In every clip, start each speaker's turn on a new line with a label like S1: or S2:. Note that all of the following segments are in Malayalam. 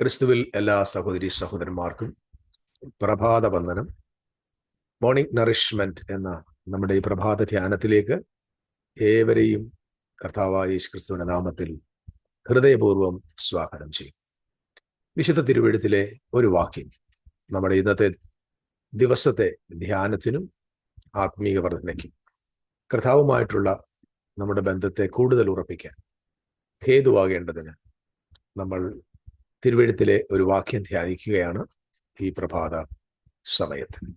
S1: ക്രിസ്തുവിൽ എല്ലാ സഹോദരി സഹോദരന്മാർക്കും പ്രഭാത വന്ദനം. മോർണിംഗ് നറിഷ്മെന്റ് എന്ന നമ്മുടെ ഈ പ്രഭാത ധ്യാനത്തിലേക്ക് ഏവരെയും കർത്താവായ ക്രിസ്തുവിന്റെ നാമത്തിൽ ഹൃദയപൂർവം സ്വാഗതം ചെയ്യും. വിശുദ്ധ തിരുവഴുത്തിലെ ഒരു വാക്യം നമ്മുടെ ഇന്നത്തെ ദിവസത്തെ ധ്യാനത്തിനും ആത്മീയ വർധനയ്ക്കും കർത്താവുമായിട്ടുള്ള നമ്മുടെ ബന്ധത്തെ കൂടുതൽ ഉറപ്പിക്കാൻ ഹേതുവാകേണ്ടതിന് നമ്മൾ തിരുവഴുത്തിലെ ഒരു വാക്യം ധ്യാനിക്കുകയാണ് ഈ പ്രഭാത സമയത്ത്.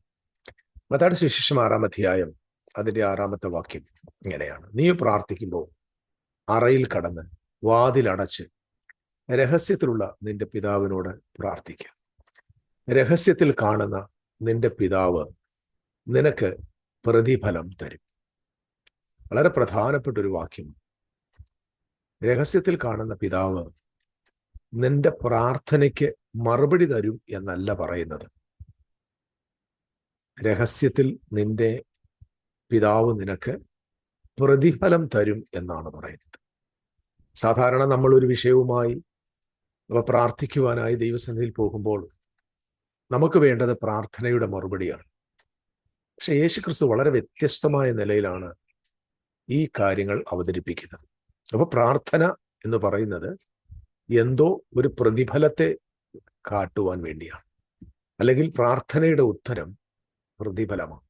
S1: മത്താട് സുശേഷം ആറാം അധ്യായം അതിന്റെ ആറാമത്തെ വാക്യം ഇങ്ങനെയാണ്. നീ പ്രാർത്ഥിക്കുമ്പോൾ അറയിൽ കടന്ന് വാതിലടച്ച് രഹസ്യത്തിലുള്ള നിന്റെ പിതാവിനോട് പ്രാർത്ഥിക്കുക രഹസ്യത്തിൽ കാണുന്ന നിന്റെ പിതാവ് നിനക്ക് പ്രതിഫലം തരും. വളരെ പ്രധാനപ്പെട്ട ഒരു വാക്യം. രഹസ്യത്തിൽ കാണുന്ന പിതാവ് നിന്റെ പ്രാർത്ഥനയ്ക്ക് മറുപടി തരും എന്നല്ല പറയുന്നത്. രഹസ്യത്തിൽ നിന്റെ പിതാവ് നിനക്ക് പ്രതിഫലം തരും എന്നാണ് പറയുന്നത്. സാധാരണ നമ്മൾ ഒരു വിഷയവുമായി പ്രാർത്ഥിക്കുവാനായി ദൈവസന്നിധിയിൽ പോകുമ്പോൾ നമുക്ക് വേണ്ടത് പ്രാർത്ഥനയുടെ മറുപടിയാണ്. പക്ഷെ യേശു ക്രിസ്തു വളരെ വ്യത്യസ്തമായ നിലയിലാണ് ഈ കാര്യങ്ങൾ അവതരിപ്പിക്കുന്നത്. അപ്പോൾ പ്രാർത്ഥന എന്ന് പറയുന്നത് എന്തോ ഒരു പ്രതിഫലത്തെ കാട്ടുവാൻ വേണ്ടിയാണ്. അല്ലെങ്കിൽ പ്രാർത്ഥനയുടെ ഉത്തരം പ്രതിഫലമാണ്.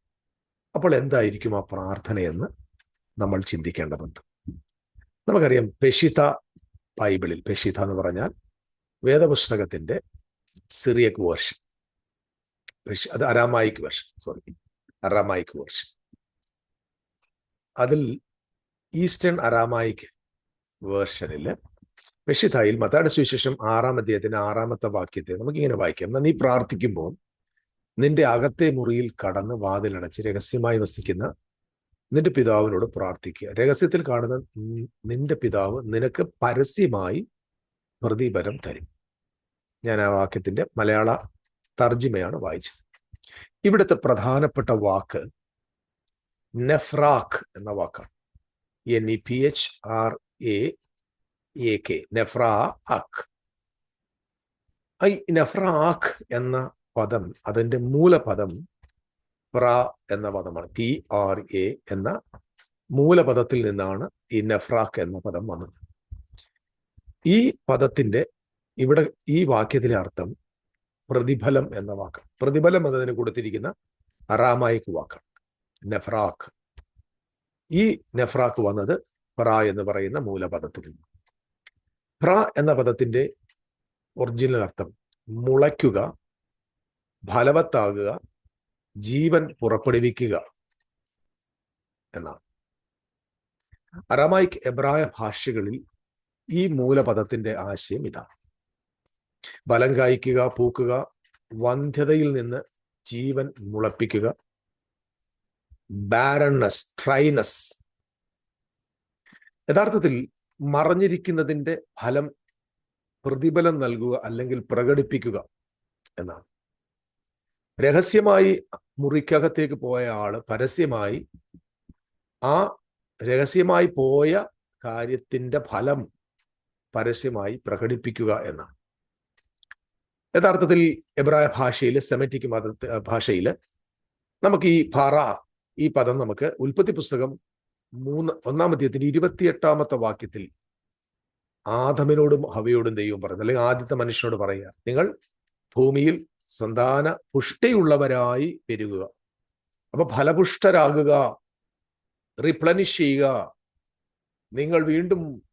S1: അപ്പോൾ എന്തായിരിക്കും ആ പ്രാർത്ഥനയെന്ന് നമ്മൾ ചിന്തിക്കേണ്ടതുണ്ട്. നമുക്കറിയാം പെഷിത ബൈബിളിൽ പെഷിത എന്ന് പറഞ്ഞാൽ വേദപുസ്തകത്തിന്റെ സിറിയക് വേർഷൻ. അത് Aramaic version sorry Aramaic version. അതിൽ ഈസ്റ്റേൺ അറാമായിക് വേർഷനിൽ പെഷിതായിൽ മത്താടെ സുവിശേഷം ആറാം അധ്യായത്തിന്റെ ആറാമത്തെ വാക്യത്തെ നമുക്ക് ഇങ്ങനെ വായിക്കാം. എന്നാൽ നീ പ്രാർത്ഥിക്കുമ്പോൾ നിന്റെ അകത്തെ മുറിയിൽ കടന്ന് വാതിലടച്ച് രഹസ്യമായി വസിക്കുന്ന നിന്റെ പിതാവിനോട് പ്രാർത്ഥിക്കുക. രഹസ്യത്തിൽ കാണുന്ന നിന്റെ പിതാവ് നിനക്ക് പരസ്യമായി പ്രതിഫലം തരും. ഞാൻ ആ വാക്യത്തിന്റെ മലയാള തർജിമയാണ് വായിച്ചത്. ഇവിടുത്തെ പ്രധാനപ്പെട്ട വാക്ക് നെഫ്രാഖ് എന്ന വാക്കാണ്. N E P H R A A K നെഫ്രാ ഈ നെഫ്രാഖ് എന്ന പദം അതിന്റെ മൂലപദം പ്ര എന്ന പദമാണ്. ടി ആർ എ എന്ന മൂലപദത്തിൽ നിന്നാണ് ഈ നെഫ്രാഖ് എന്ന പദം വന്നത്. ഈ പദത്തിന്റെ ഇവിടെ ഈ വാക്യത്തിലെ അർത്ഥം പ്രതിഫലം എന്ന വാക്ക് പ്രതിഫലം എന്നതിന് കൊടുത്തിരിക്കുന്ന അറാമായിക്ക് വാക്കാണ്. നെഫ്രാഖ്. ഈ നെഫ്രാഖ് വന്നത് പ്ര എന്ന് പറയുന്ന മൂലപദത്തിൽ നിന്ന് പ്ര എന്ന പദത്തിന്റെ ഒറിജിനൽ അർത്ഥം മുളയ്ക്കുക ഫലവത്താകുക ജീവൻ പുറപ്പെടുവിക്കുക എന്നാണ്. അറമായിക് എബ്രായ ഭാഷകളിൽ ഈ മൂലപദത്തിന്റെ ആശയം ഇതാണ്. ബലം കായ്ക്കുക പൂക്കുക വന്ധ്യതയിൽ നിന്ന് ജീവൻ മുളപ്പിക്കുക ബാരണ്ണസ് ട്രൈനസ് യഥാർത്ഥത്തിൽ മറഞ്ഞിരിക്കുന്നതിന്റെ ഫലം പ്രതിഫലം നൽകുക അല്ലെങ്കിൽ പ്രകടിപ്പിക്കുക എന്നാണ്. രഹസ്യമായി മുറിക്കകത്തേക്ക് പോയ ആൾ പരസ്യമായി ആ രഹസ്യമായി പോയ കാര്യത്തിന്റെ ഫലം പരസ്യമായി പ്രകടിപ്പിക്കുക എന്നാണ്. യഥാർത്ഥത്തിൽ എബ്രായ ഭാഷയിൽ സെമറ്റിക് മത ഭാഷയിൽ നമുക്ക് ഈ ഫറ ഈ പദം നമുക്ക് ഉൽപ്പത്തി പുസ്തകം മൂന്ന് ഒന്നാം ഇരുപത്തിയെട്ടാമത്തെ വാക്യത്തിൽ ആദമിനോടും ഹവയോടും ദൈവം പറഞ്ഞു അല്ലെങ്കിൽ ആദ്യത്തെ മനുഷ്യനോട് പറയുക നിങ്ങൾ ഭൂമിയിൽ സന്താന പുഷ്ടിയുള്ളവരായി പെരുകുക. അപ്പൊ ഫലപുഷ്ടരാകുക റിപ്ലനിഷ് ചെയ്യുക. നിങ്ങൾ വീണ്ടും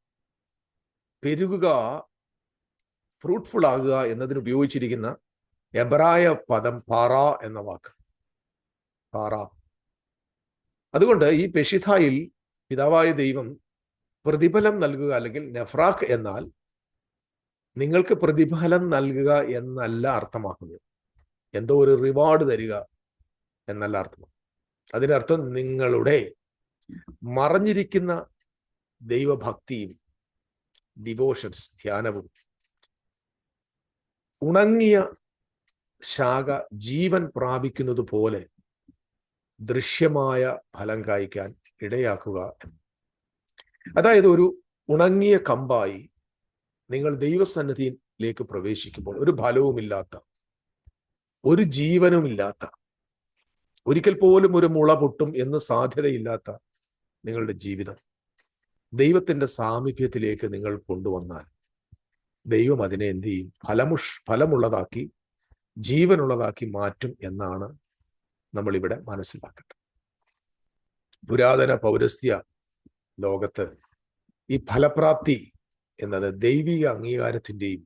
S1: പെരുകുക ഫ്രൂട്ട്ഫുൾ ആകുക എന്നതിന് ഉപയോഗിച്ചിരിക്കുന്ന എബ്രായ പദം പാറ എന്ന വാക്ക്. പാറ. അതുകൊണ്ട് ഈ പെഷിഥായിൽ പിതാവായ ദൈവം പ്രതിഫലം നൽകുക അല്ലെങ്കിൽ നെഫ്രാഖ് എന്നാൽ നിങ്ങൾക്ക് പ്രതിഫലം നൽകുക എന്നല്ല അർത്ഥമാക്കുന്നത്. എന്തോ ഒരു റിവാർഡ് തരിക എന്നല്ല അർത്ഥം. അതിനർത്ഥം നിങ്ങളുടെ മറഞ്ഞിരിക്കുന്ന ദൈവഭക്തിയും ഡിവോഷൻസ് ധ്യാനവും ഉണങ്ങിയ ശാഖ ജീവൻ പ്രാപിക്കുന്നത് പോലെ ദൃശ്യമായ ഫലം കായ്ക്കാൻ ഇടയാക്കുക എന്ന്. അതായത് ഒരു ഉണങ്ങിയ കമ്പായി നിങ്ങൾ ദൈവസന്നിധിയിലേക്ക് പ്രവേശിക്കുമ്പോൾ ഒരു ഫലവുമില്ലാത്ത ഒരു ജീവനുമില്ലാത്ത ഒരിക്കൽ പോലും ഒരു മുള പൊട്ടും എന്ന് സാധ്യതയില്ലാത്ത നിങ്ങളുടെ ജീവിതം ദൈവത്തിന്റെ സാമീപ്യത്തിലേക്ക് നിങ്ങൾ കൊണ്ടുവന്നാൽ ദൈവം അതിനെ എന്ത് ചെയ്യും? ഫലമുഷ് ഫലമുള്ളതാക്കി ജീവനുള്ളതാക്കി മാറ്റും എന്നാണ് നമ്മൾ ഇവിടെ മനസ്സിലാക്കട്ടെ. പുരാതന പൗരസ്ത്യ ലോകത്ത് ഈ ഫലപ്രാപ്തി എന്നത് ദൈവിക അംഗീകാരത്തിന്റെയും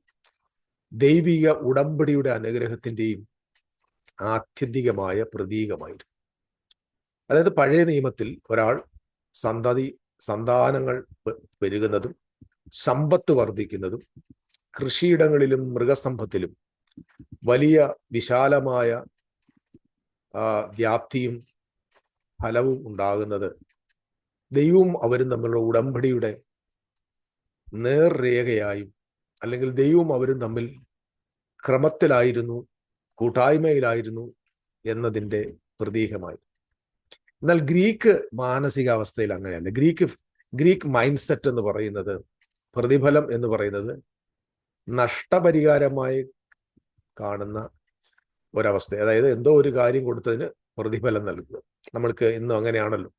S1: ദൈവിക ഉടമ്പടിയുടെ അനുഗ്രഹത്തിന്റെയും ആത്യന്തികമായ പ്രതീകമായിരുന്നു. അതായത് പഴയ നിയമത്തിൽ ഒരാൾ സന്തതി സന്താനങ്ങൾ പെരുകുന്നതും സമ്പത്ത് വർദ്ധിക്കുന്നതും കൃഷിയിടങ്ങളിലും മൃഗസമ്പത്തിലും വലിയ വിശാലമായ വ്യാപ്തിയും ഫലവും ഉണ്ടാകുന്നത്. ദൈവവും അവരും തമ്മിലുള്ള ഉടമ്പടിയുടെ നേർരേഖയായും അല്ലെങ്കിൽ ദൈവവും അവരും തമ്മിൽ ക്രമത്തിലായിരുന്നു കൂട്ടായ്മയിലായിരുന്നു എന്നതിന്റെ പ്രതീകമായി. എന്നാൽ ഗ്രീക്ക് മാനസികാവസ്ഥയിൽ അങ്ങനെയല്ല. ഗ്രീക്ക് ഗ്രീക്ക് മൈൻഡ് സെറ്റ് എന്ന് പറയുന്നത് പ്രതിഫലം എന്ന് പറയുന്നത് നഷ്ടപരിഹാരമായി കാണുന്ന ഒരവസ്ഥ. അതായത് എന്തോ ഒരു കാര്യം കൊടുത്തതിന് പ്രതിഫലം നൽകുക. നമ്മൾക്ക് ഇന്നും അങ്ങനെയാണല്ലോ.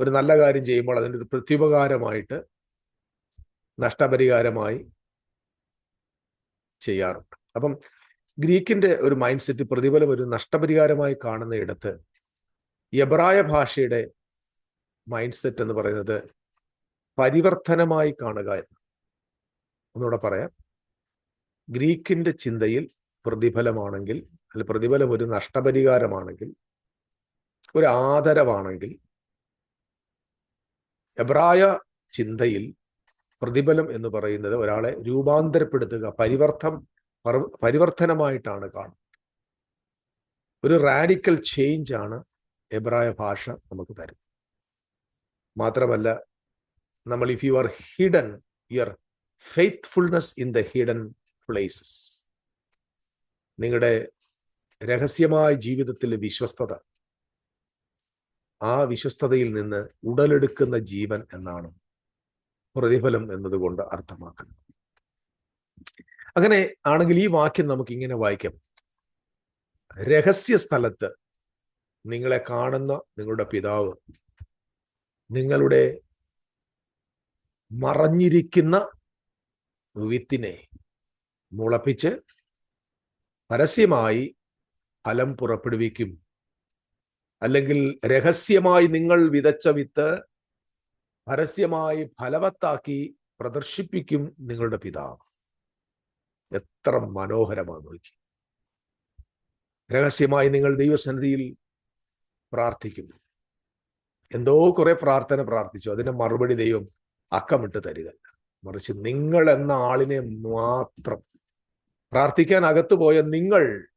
S1: ഒരു നല്ല കാര്യം ചെയ്യുമ്പോൾ അതിന്റെ ഒരു പ്രത്യുപകാരമായിട്ട് നഷ്ടപരിഹാരമായി ചെയ്യാറുണ്ട്. അപ്പം ഗ്രീക്കിന്റെ ഒരു മൈൻഡ് സെറ്റ് പ്രതിഫലം ഒരു നഷ്ടപരിഹാരമായി കാണുന്ന ഇടത്ത് എബ്രായ ഭാഷയുടെ മൈൻഡ് സെറ്റ് എന്ന് പറയുന്നത് പരിവർത്തനമായി കാണുക എന്ന്. ഒന്നുകൂടെ പറയാം. ഗ്രീക്കിന്റെ ചിന്തയിൽ പ്രതിഫലമാണെങ്കിൽ അല്ല പ്രതിഫലം ഒരു നഷ്ടപരിഹാരമാണെങ്കിൽ ഒരു ആദരവാണെങ്കിൽ എബ്രായ ചിന്തയിൽ പ്രതിഫലം എന്ന് പറയുന്നത് ഒരാളെ രൂപാന്തരപ്പെടുത്തുക പരിവർത്തം പരിവർത്തനമായിട്ടാണ് കാണുന്നത്. ഒരു റാഡിക്കൽ ചേഞ്ച് ആണ് എബ്രായ ഭാഷ നമുക്ക് തരുന്നത്. മാത്രമല്ല നമ്മൾ if you are hidden your faithfulness in the hidden places നിങ്ങളുടെ രഹസ്യമായ ജീവിതത്തിലെ വിശ്വസ്തത. ആ വിശ്വസ്തതയിൽ നിന്ന് ഉടലെടുക്കുന്ന ജീവൻ എന്നാണ് പ്രതിഫലം എന്നതുകൊണ്ട് അർത്ഥമാക്കുന്നത്. അങ്ങനെ ആണെങ്കിൽ ഈ വാക്യം നമുക്ക് ഇങ്ങനെ വായിക്കാം. രഹസ്യ സ്ഥലത്ത് നിങ്ങളെ കാണുന്ന നിങ്ങളുടെ പിതാവ് നിങ്ങളുടെ മറഞ്ഞിരിക്കുന്ന വിത്തിനെ മുളപ്പിച്ച് പരസ്യമായി ഫലം പുറപ്പെടുവിക്കും. അല്ലെങ്കിൽ രഹസ്യമായി നിങ്ങൾ വിതച്ച വിത്ത് പരസ്യമായി ഫലവത്താക്കി പ്രദർശിപ്പിക്കും നിങ്ങളുടെ പിതാവ്. എത്ര മനോഹരമാണ് നോക്കി. രഹസ്യമായി നിങ്ങൾ ദൈവസന്നിധിയിൽ പ്രാർത്ഥിക്കുന്നു. എന്തോ കുറെ പ്രാർത്ഥന പ്രാർത്ഥിച്ചു. അതിന്റെ മറുപടി ദൈവം അക്കമിട്ട് തരിക. മറിച്ച് നിങ്ങൾ എന്ന ആളിനെ മാത്രം പ്രാർത്ഥിക്കാൻ അകത്തു പോയ നിങ്ങൾ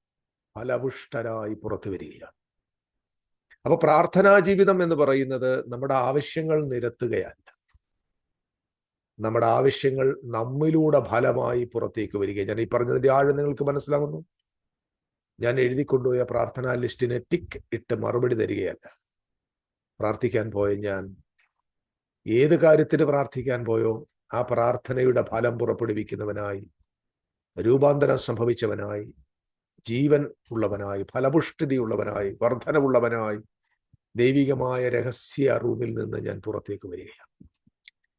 S1: ഫലപുഷ്ടരായി പുറത്തു വരികയാണ്. അപ്പൊ പ്രാർത്ഥനാ ജീവിതം എന്ന് പറയുന്നത് നമ്മുടെ ആവശ്യങ്ങൾ നിരത്തുകയല്ല. നമ്മുടെ ആവശ്യങ്ങൾ നമ്മിലൂടെ ഫലമായി പുറത്തേക്ക് വരിക ഞാൻ ഈ പറഞ്ഞതിന്റെ ആഴം നിങ്ങൾക്ക് മനസ്സിലാകുന്നു? ഞാൻ എഴുതി കൊണ്ടുപോയ പ്രാർത്ഥനാ ലിസ്റ്റിനെ ടിക്ക് ഇട്ട് മറുപടി തരികയല്ല. പ്രാർത്ഥിക്കാൻ പോയ ഞാൻ ഏത് കാര്യത്തിന് പ്രാർത്ഥിക്കാൻ പോയോ ആ പ്രാർത്ഥനയുടെ ഫലം പുറപ്പെടുവിക്കുന്നവനായി രൂപാന്തരം സംഭവിച്ചവനായി ജീവൻ ഉള്ളവനായി ഫലപുഷ്ടിതിയുള്ളവനായി വർധനവുള്ളവനായി ദൈവികമായ രഹസ്യ റൂമിൽ നിന്ന് ഞാൻ പുറത്തേക്ക് വരികയാണ്.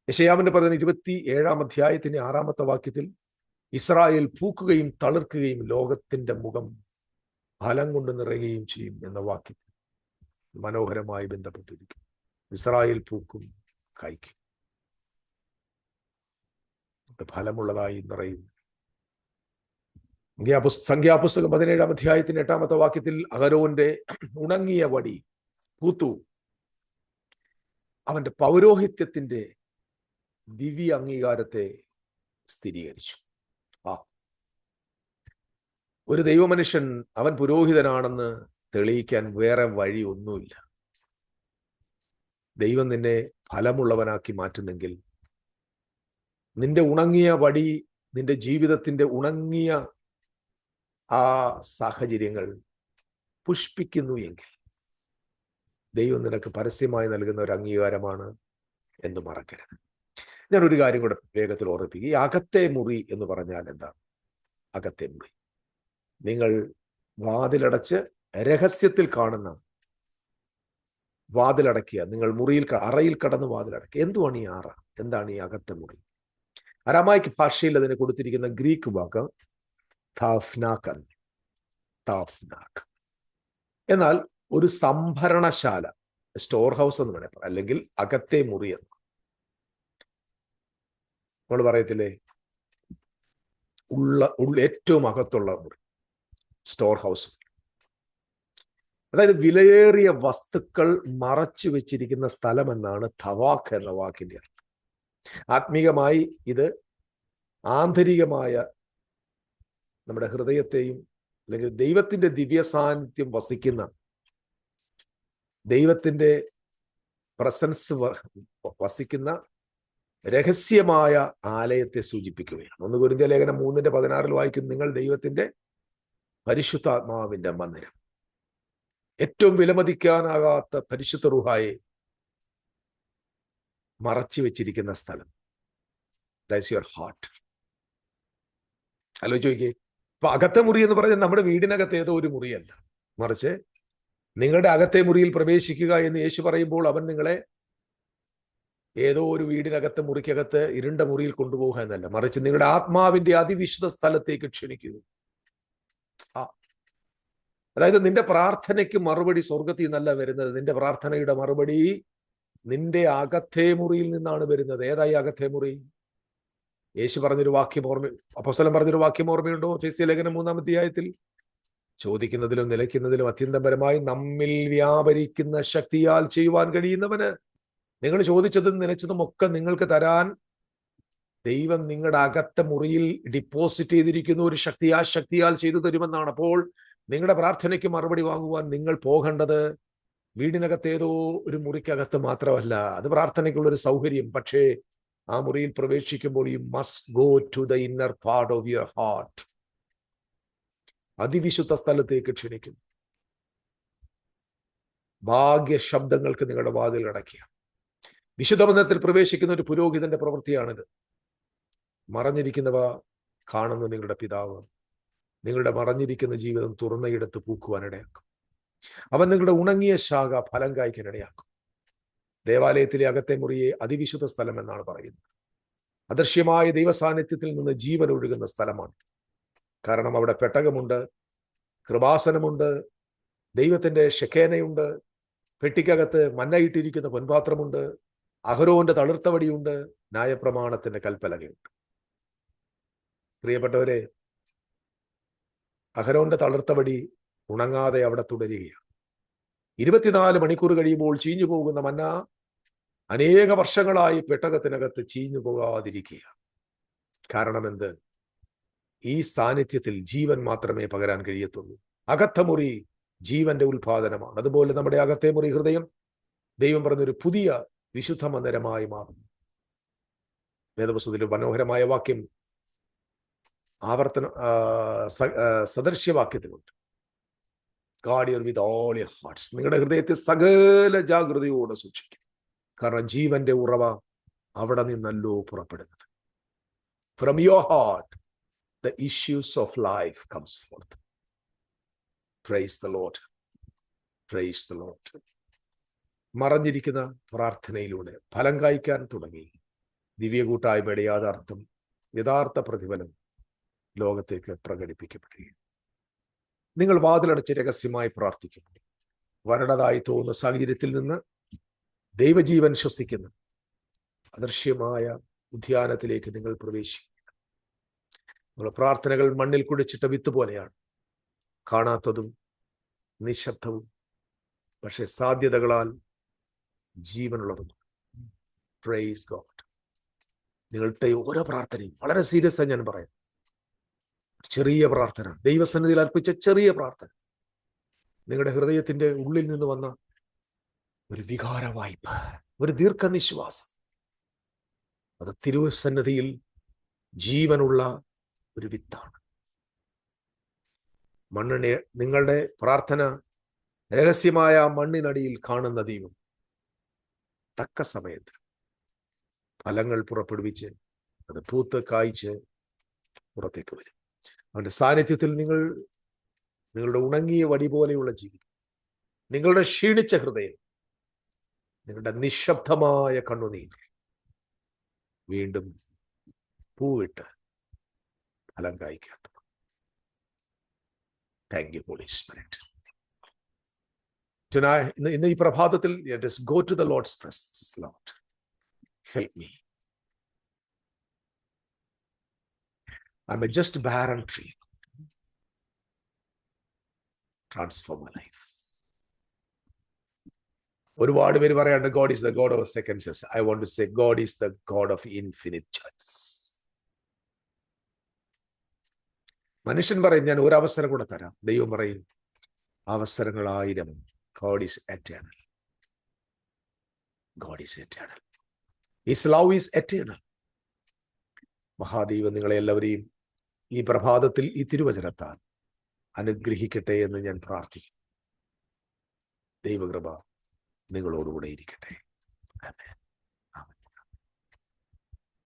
S1: യശയാമിന്റെ പറഞ്ഞ ഇരുപത്തി ഏഴാം അധ്യായത്തിന്റെ ആറാമത്തെ വാക്യത്തിൽ ഇസ്രായേൽ പൂക്കുകയും തളിർക്കുകയും ലോകത്തിന്റെ മുഖം ഫലം കൊണ്ട് നിറയുകയും ചെയ്യും എന്ന വാക്യത്തിൽ മനോഹരമായി ബന്ധപ്പെട്ടിരിക്കും ഇസ്രായേൽ പൂക്കും കായ്ക്കും. ഫലമുള്ളതായി നിറയും. സംഖ്യാപുസ്തകം പതിനേഴാം അധ്യായത്തിന്റെ എട്ടാമത്തെ വാക്യത്തിൽ അഹരോന്റെ ഉണങ്ങിയ വടി പൂത്തു. അവന്റെ പൗരോഹിത്യത്തിന്റെ ദിവ്യ അംഗീകാരത്തെ സ്ഥിരീകരിച്ചു. ആ. ഒരു ദൈവമനുഷ്യൻ അവൻ പുരോഹിതനാണെന്ന് തെളിയിക്കാൻ വേറെ വഴി ഒന്നുമില്ല. ദൈവം നിന്നെ ഫലമുള്ളവനാക്കി മാറ്റുന്നെങ്കിൽ നിന്റെ ഉണങ്ങിയ വടി നിന്റെ ജീവിതത്തിന്റെ ഉണങ്ങിയ ആ സാഹചര്യങ്ങൾ പുഷ്പിക്കുന്നു എങ്കിൽ ദൈവം നിനക്ക് പരസ്യമായി നൽകുന്ന ഒരു അംഗീകാരമാണ് എന്ന് മറക്കരുത്. ഞാൻ ഒരു കാര്യം കൂടെ വേഗത്തിൽ ഓർമ്മിപ്പിക്കുക. ഈ അകത്തെ മുറി എന്ന് പറഞ്ഞാൽ എന്താണ്? അകത്തെ മുറി. നിങ്ങൾ വാതിലടച്ച് രഹസ്യത്തിൽ കാണുന്ന വാതിലടക്കുക നിങ്ങൾ മുറിയിൽ അറയിൽ കടന്ന് വാതിലടക്കുക എന്തുവാണ് ഈ അറ? എന്താണ് ഈ അകത്തെ മുറി? അരാമായിക്ക് ഭാഷയിൽ അതിന് കൊടുത്തിരിക്കുന്ന ഗ്രീക്ക് വാക്ക് താഫ്നാക്ക് എന്ന് താഫ്നാക്ക് എന്നാൽ ഒരു സംഭരണശാല സ്റ്റോർ ഹൗസ് എന്ന് വേണേ അല്ലെങ്കിൽ അകത്തെ മുറി എന്ന് നമ്മൾ പറയത്തില്ലേ? ഉള്ള ഏറ്റവും അകത്തുള്ള മുറി സ്റ്റോർ ഹൗസ്. അതായത് വിലയേറിയ വസ്തുക്കൾ മറച്ചു വെച്ചിരിക്കുന്ന സ്ഥലം എന്നാണ് ധവാക്ക് എന്ന വാക്കിന്റെ അർത്ഥം. ആത്മീകമായി ഇത് ആന്തരികമായ നമ്മുടെ ഹൃദയത്തെയും അല്ലെങ്കിൽ ദൈവത്തിന്റെ ദിവ്യ സാന്നിധ്യം വസിക്കുന്ന ദൈവത്തിന്റെ പ്രസൻസ് വസിക്കുന്ന രഹസ്യമായ ആലയത്തെ സൂചിപ്പിക്കുകയാണ്. ഒന്ന് ഗുരുന്ത ലേഖനം മൂന്നിന്റെ പതിനാറിൽ വായിക്കും നിങ്ങൾ ദൈവത്തിന്റെ പരിശുദ്ധാത്മാവിന്റെ മന്ദിരം. ഏറ്റവും വിലമതിക്കാനാകാത്ത പരിശുദ്ധ റുഹായെ മറച്ചു വെച്ചിരിക്കുന്ന സ്ഥലം. ദാറ്റ്സ് യുവർ ഹാർട്ട് ആലോചിക്കേ അപ്പൊ അകത്തെ മുറി എന്ന് പറഞ്ഞാൽ നമ്മുടെ വീടിനകത്ത് ഏതോ ഒരു മുറിയല്ല. മറിച്ച് നിങ്ങളുടെ അകത്തെ മുറിയിൽ പ്രവേശിക്കുക എന്ന് യേശു പറയുമ്പോൾ അവൻ നിങ്ങളെ ഏതോ ഒരു വീടിനകത്ത് മുറിക്കകത്ത് ഇരുണ്ട മുറിയിൽ കൊണ്ടുപോകുക എന്നല്ല. മറിച്ച് നിങ്ങളുടെ ആത്മാവിന്റെ അതിവിശുദ്ധ സ്ഥലത്തേക്ക് ക്ഷണിക്കുന്നു ആ. അതായത് നിന്റെ പ്രാർത്ഥനയ്ക്ക് മറുപടി സ്വർഗത്തിൽ നിന്നല്ല വരുന്നത്. നിന്റെ പ്രാർത്ഥനയുടെ മറുപടി നിന്റെ അകത്തെ മുറിയിൽ നിന്നാണ് വരുന്നത്. ഏതായി അകത്തെ മുറി? യേശു പറഞ്ഞൊരു വാക്യം ഓർമ്മ അപ്പോസ്തലൻ പറഞ്ഞൊരു വാക്യം ഓർമ്മയുണ്ടോ? ഫേസ്യ ലേഖനം മൂന്നാം അധ്യായത്തിൽ? ചോദിക്കുന്നതിലും നിലയ്ക്കുന്നതിലും അത്യന്തപരമായി നമ്മിൽ വ്യാപരിക്കുന്ന ശക്തിയാൽ ചെയ്യുവാൻ കഴിയുന്നവന്. നിങ്ങൾ ചോദിച്ചതും നിലച്ചതും ഒക്കെ നിങ്ങൾക്ക് തരാൻ ദൈവം നിങ്ങളുടെ അകത്ത മുറിയിൽ ഡിപ്പോസിറ്റ് ചെയ്തിരിക്കുന്ന ഒരു ശക്തി ആ ശക്തിയാൽ ചെയ്തു തരുമെന്നാണ്. അപ്പോൾ നിങ്ങളുടെ പ്രാർത്ഥനയ്ക്ക് മറുപടി വാങ്ങുവാൻ നിങ്ങൾ പോകേണ്ടത് വീടിനകത്തേതോ ഒരു മുറിക്കകത്ത് മാത്രമല്ല. അത് പ്രാർത്ഥനയ്ക്കുള്ള ഒരു സൗകര്യം. പക്ഷേ ആ മുറിയിൽ പ്രവേശിക്കുമ്പോൾ you must go to the inner part of your heart അതിവിശുദ്ധ സ്ഥലത്തേക്ക് ക്ഷണിക്കുന്നു ഭാഗ്യ ശബ്ദങ്ങൾക്ക് നിങ്ങളുടെ വാതിൽ അടയ്ക്കുക. വിശുദ്ധ ബന്ധത്തിൽ പ്രവേശിക്കുന്ന ഒരു പുരോഹിതന്റെ പ്രവൃത്തിയാണിത്. മറഞ്ഞിരിക്കുന്നവ കാണുന്ന നിങ്ങളുടെ പിതാവ് നിങ്ങളുടെ മറഞ്ഞിരിക്കുന്ന ജീവിതം തുറന്നയിടത്ത് പൂക്കുവാൻ ഇടയാക്കും അവൻ നിങ്ങളുടെ ഉണങ്ങിയ ശാഖ ഫലം കായ്ക്കാൻ ഇടയാക്കും ദേവാലയത്തിലെ അകത്തെ മുറിയെ അതിവിശുദ്ധ സ്ഥലം എന്നാണ് പറയുന്നത്. അദൃശ്യമായ ദൈവസാന്നിധ്യത്തിൽ നിന്ന് ജീവൻ ഒഴുകുന്ന സ്ഥലമാണ് കാരണം അവിടെ പെട്ടകമുണ്ട് കൃപാസനമുണ്ട് ദൈവത്തിന്റെ ഷെഖേനയുണ്ട് പെട്ടിക്കകത്ത് മന്നയിട്ടിരിക്കുന്ന പൊൻപാത്രമുണ്ട് അഹരോന്റെ തളിർത്തവടിയുണ്ട് ന്യായപ്രമാണത്തിന്റെ കൽപ്പലകയുണ്ട്. പ്രിയപ്പെട്ടവരെ അഹരോന്റെ തളിർത്തവടി ഉണങ്ങാതെ അവിടെ തുടരുകയാണ്. ഇരുപത്തിനാല് മണിക്കൂർ കഴിയുമ്പോൾ ചീഞ്ഞു പോകുന്ന മന്ന അനേക വർഷങ്ങളായി പെട്ടകത്തിനകത്ത് ചീഞ്ഞു പോകാതിരിക്കുക കാരണം എന്ത്? ഈ സാന്നിധ്യത്തിൽ ജീവൻ മാത്രമേ പകരാൻ കഴിയത്തുള്ളൂ. അകത്ത മുറി ജീവന്റെ ഉത്പാദനമാണ് അതുപോലെ നമ്മുടെ അകത്തെ മുറി ഹൃദയം ദൈവം പറഞ്ഞൊരു പുതിയ വിശുദ്ധ മന്ദിരമായി മാറുന്നു. വേദപുസ്തകത്തിലെ മനോഹരമായ വാക്യം ആവർത്തന സദൃശ്യവാക്യത്തിലുണ്ട്. Guard your with all your hearts നിങ്ങളുടെ ഹൃദയത്തെ സകല ജാഗ്രതയോടെ സൂക്ഷിക്കും. കാരണം ജീവന്റെ ഉറവ അവിടെ നിന്നല്ലോ പുറപ്പെടുന്നത്. From your heart the issues of life comes forth praise the Lord praise the Lord മറഞ്ഞിരിക്കുന്ന പ്രാർത്ഥനയിലൂടെ ഫലം കായ്ക്കാൻ തുടങ്ങി. ദിവ്യ കൂട്ടായ്മയുടെ യാഥാർത്ഥ്യം യഥാർത്ഥ പ്രതിഫലം ലോകത്തേക്ക് പ്രകടിപ്പിക്കപ്പെടുകയും നിങ്ങൾ വാതിലടച്ച് രഹസ്യമായി പ്രാർത്ഥിക്കുന്നു വരണതായി തോന്നുന്ന സാഹചര്യത്തിൽ നിന്ന് ദൈവജീവൻ ശ്വസിക്കുന്ന. അദൃശ്യമായ ഉദ്യാനത്തിലേക്ക് നിങ്ങൾ പ്രവേശിക്കുക. പ്രാർത്ഥനകൾ മണ്ണിൽ കുടിച്ചിട്ട വിത്ത് പോലെയാണ്. കാണാത്തതും നിശബ്ദവും പക്ഷെ സാധ്യതകളാൽ ജീവനുള്ളതും. ഗോഡ് നിങ്ങളുടെ ഓരോ പ്രാർത്ഥനയും വളരെ സീരിയസ് ആയി ഞാൻ പറയാം. ചെറിയ പ്രാർത്ഥന. ദൈവസന്നിധിയിൽ അർപ്പിച്ച ചെറിയ പ്രാർത്ഥന. നിങ്ങളുടെ ഹൃദയത്തിന്റെ ഉള്ളിൽ നിന്ന് വന്ന ഒരു വികാര വായ്പ ഒരു ദീർഘനിശ്വാസം. അത് തിരുവസന്നിധിയിൽ ജീവനുള്ള ഒരു വിത്താണ്. മണ്ണിനെ നിങ്ങളുടെ പ്രാർത്ഥന രഹസ്യമായ മണ്ണിനടിയിൽ കാണുന്ന ദൈവം. തക്ക സമയത്ത് ഫലങ്ങൾ പുറപ്പെടുവിച്ച് അത് പൂത്ത് കായ്ച്ച് പുറത്തേക്ക് വരും. അവന്റെ സാന്നിധ്യത്തിൽ നിങ്ങൾ നിങ്ങളുടെ ഉണങ്ങിയ വടി പോലെയുള്ള ജീവിതം നിങ്ങളുടെ ക്ഷീണിച്ച ഹൃദയം നിങ്ങളുടെ നിശബ്ദമായ കണ്ണുനീർ വീണ്ടും പൂവിട്ട് ഫലം കായ്ക്കാത്ത താങ്ക് യു ഹോളി സ്പിരിറ്റ് ഇന്ന് ഇന്ന് ഈ പ്രഭാതത്തിൽ go to the Lord's presence Lord help Lord. I'm a just barren tree. Transform my life. ഒരുപാട് പേര് പറയാണ്ട് God is the God of second seconds I want to say God is the God of infinite chances മനുഷ്യൻ പറയും ഞാൻ ഒരു അവസരം കൂടെ തരാം. ദൈവം പറയും അവസരങ്ങൾ ആയിരം God is eternal God is eternal is love is eternal മഹാദൈവം നിങ്ങളെ എല്ലാവരെയും ഈ പ്രഭാതത്തിൽ ഈ തിരുവചനത്താൽ അനുഗ്രഹിക്കട്ടെ എന്ന് ഞാൻ പ്രാർത്ഥിക്കുന്നു. ദൈവകൃപ നിങ്ങളോടുകൂടെ ഇരിക്കട്ടെ. ആമേൻ.